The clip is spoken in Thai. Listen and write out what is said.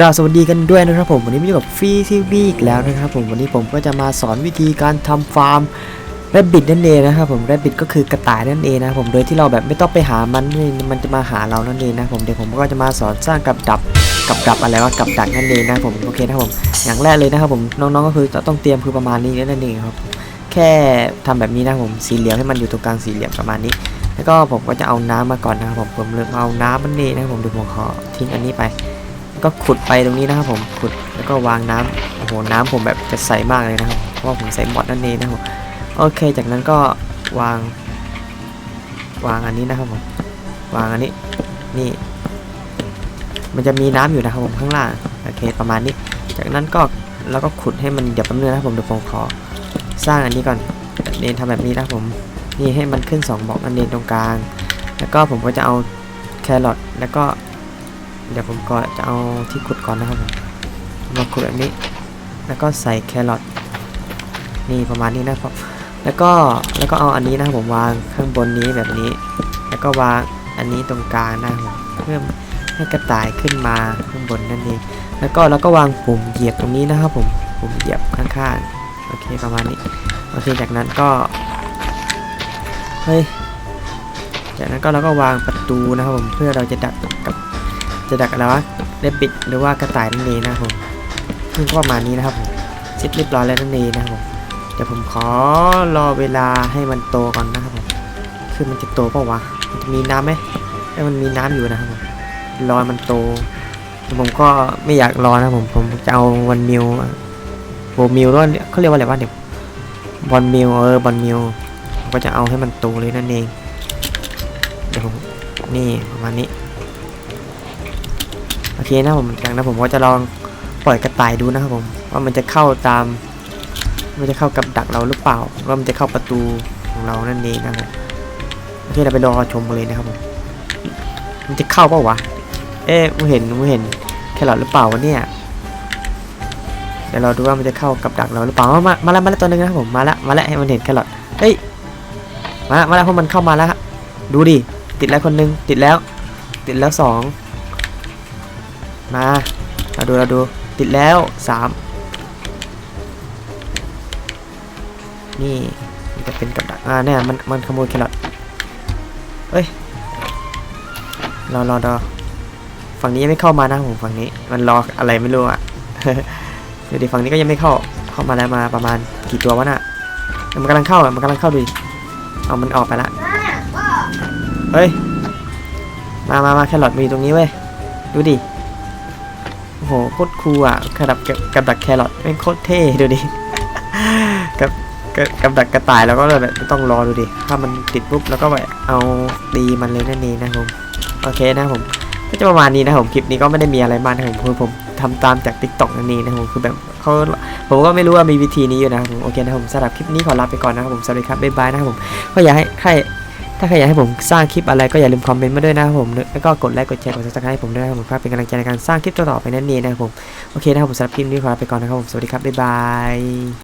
กราบสวัสดีกันด้วยนะครับผมวันนี้มาอยู่กับฟรีทีวีอีกแล้วนะครับผมวันนี้ผมก็จะมาสอนวิธีการทำฟาร์มแรดบิดนั่นเองนะครับผมแรดบิดก็คือกระต่ายนั่นเองนะครับผมโดยที่เราแบบไม่ต้องไปหามันนี่มันจะมาหาเรานั่นเองนะผมเดี๋ยวผมก็จะมาสอนสร้างกับดักกับดักอะไรวะกับดักนั่นเองนะผมโอเคนะครับผมอย่างแรกเลยนะครับผมน้องๆก็คือต้องเตรียมคือประมาณนี้นั่นเองครับแค่ทำแบบนี้นะผมสีเหลี่ยมให้มันอยู่ตรงกลางสีเหลี่ยมประมาณนี้ แล้วก็ผมก็จะเอาน้ำมาก่อนนะครับผมผมเลยเอาน้ำมันนี่นะผมเดี๋ยวผมขอทิ้งอันนี้ไป ก็ขุดไปตรงนี้นะครับผมขุดแล้วก็วางน้ำโอ้โหน้ำผมแบบจะใสมากเลยนะครับเพราะว่าผมใส่หมดนั่นเองนะครับโอเค จากนั้นก็วาง วางอันนี้นะครับผมวางอันนี้นี่ มันจะมีน้ำอยู่นะครับผมข้างล่างโอเคประมาณนี้ จากนั้นก็แล้วก็ขุดให้มันเดี๋ยวแป๊บนึงนะครับผมเดี๋ยวผมขอสร้างอันนี้ก่อนเนนทำแบบนี้นะผมนี่ให้มันขึ้น 2บล็อกอันเนนตรงกลาง แล้วก็ผมก็จะเอาแครอทแล้วก็ เดี๋ยวผมก็จะเอาที่ขุดก่อนนะครับผมมาขุดแบบนี้ แล้วก็ใส่แครอทนี่ประมาณนี้นะครับ แล้วก็แล้วก็เอาอันนี้นะครับผมวางข้างบนนี้แบบนี้ แล้วก็วางอันนี้ตรงกลางนะครับผมเพื่อให้กระต่ายขึ้นมาข้างบนนั่นเอง แล้วก็แล้วก็วางปุ่มเหยียบตรงนี้นะครับผมปุ่มเหยียบข้างๆ โอเคประมาณนี้ โอเคจากนั้นก็ เฮ้ย จากนั้นก็เราก็วางประตูนะครับผมเพื่อเราจะดัก จะดักอะไรวะเล็บบิดหรือว่ากระต่ายนั่นเองนะครับผมซึ่งก็ประมาณนี้นะครับผมเสร็จเรียบร้อยแล้วนั่นเองนะครับผมเดี๋ยวผมขอรอเวลาให้มันโตก่อนนะครับผมคือมันจะโตเปล่าวะมันจะมีน้ำไหมถ้มันมีน้ำอยู่นะครับผมรอมันโต ผมก็ไม่อยากรอนะผมผมจะเอาวันมิวโบมิวด้วยเขาเรียกว่าอะไรวะเดี๋ยวบอลมิวเออบอลมิวผมก็จะเอาให้มันโตเลยนั่นเองเดี๋ยวผมนี่ประมาณนี้ โอเคนะผมจากนั้นผมก็จะลองปล่อยกระต่ายดูนะครับผม ว่ามันจะเข้าตาม มันจะเข้ากับดักเราหรือเปล่า ว่ามันจะเข้าประตูของเรานั่นเองนะครับโอเคเราไปรอชมกันเลยนะครับผม มันจะเข้าเปล่าวะ เอ๊ะมึงเห็นมึงเห็นแครอทหรือเปล่าวะเนี่ยเดี๋ยวเราดูว่ามันจะเข้ากับดักเราหรือเปล่า มา มาแล้วมาแล้วตัวหนึงนะครับผม มาแล้วมาแล้วให้มันเห็นแครอทเฮ้ย มามาแล้วเพราะมันเข้ามาแล้วดูดิ ติดแล้วคนหนึง ติดแล้ว ติดแล้วสอง มา เราดูเราดู ติดแล้วสามนี่มันจะเป็นกับดัก อ่าเนี่ยมันมันขโมยแครอทเอ้ย รอรอรอฝั่งนี้ยังไม่เข้ามานะผมฝั่งนี้ มันรออะไรไม่รู้อะเดี๋ยวดิฝั่งนี้ก็ยังไม่เข้า เข้ามาแล้วมาประมาณกี่ตัววะน่ะ มันกำลังเข้าอะ มันกำลังเข้าดูดิเอามันออกไปละ เฮ้ย มามามาแครอทมีตรงนี้เว้ย ดูดิ โหโคตรคูลอะกับดักกับดักแครอทเป็นโคตรเท่ดูดิกับกับกับดักกระต่ายแล้วก็เลยแบบต้องรอดูดิถ้ามันติดปุ๊บแล้วก็แบบเอาตีมันเลยนั่นเองนะครับผมโอเคนะผมก็จะประมาณนี้นะผมคลิปนี้ก็ไม่ได้มีอะไรมากนะผมคือผมทำตามจาก t ิ k t o k นั่นเองนะผมคือแบบเขาผมก็ไม่รู้ว่ามีวิธีนี้อยู่นะผมโอเคนะผมสำหรับคลิปนี้ขอลาไปก่อนนะครับผมสวัสดีครับบ๊ายบายนะครับผมก็อยากให้ใคร ถ้าใครอยากให้ผมสร้างคลิปอะไรก็อย่าลืมคอมเมนต์มาด้วยนะครับผม แล้วก็กดไลค์กดแชร์กดซับสไครต์ให้ผมด้วยนะครับผมเพื่อเป็นกำลังใจในการสร้างคลิปต่อไปนั่นเองนะครับผม โอเคนะครับผมสำหรับคลิปนี้ขอลาไปก่อนนะครับผม สวัสดีครับ บ๊ายบาย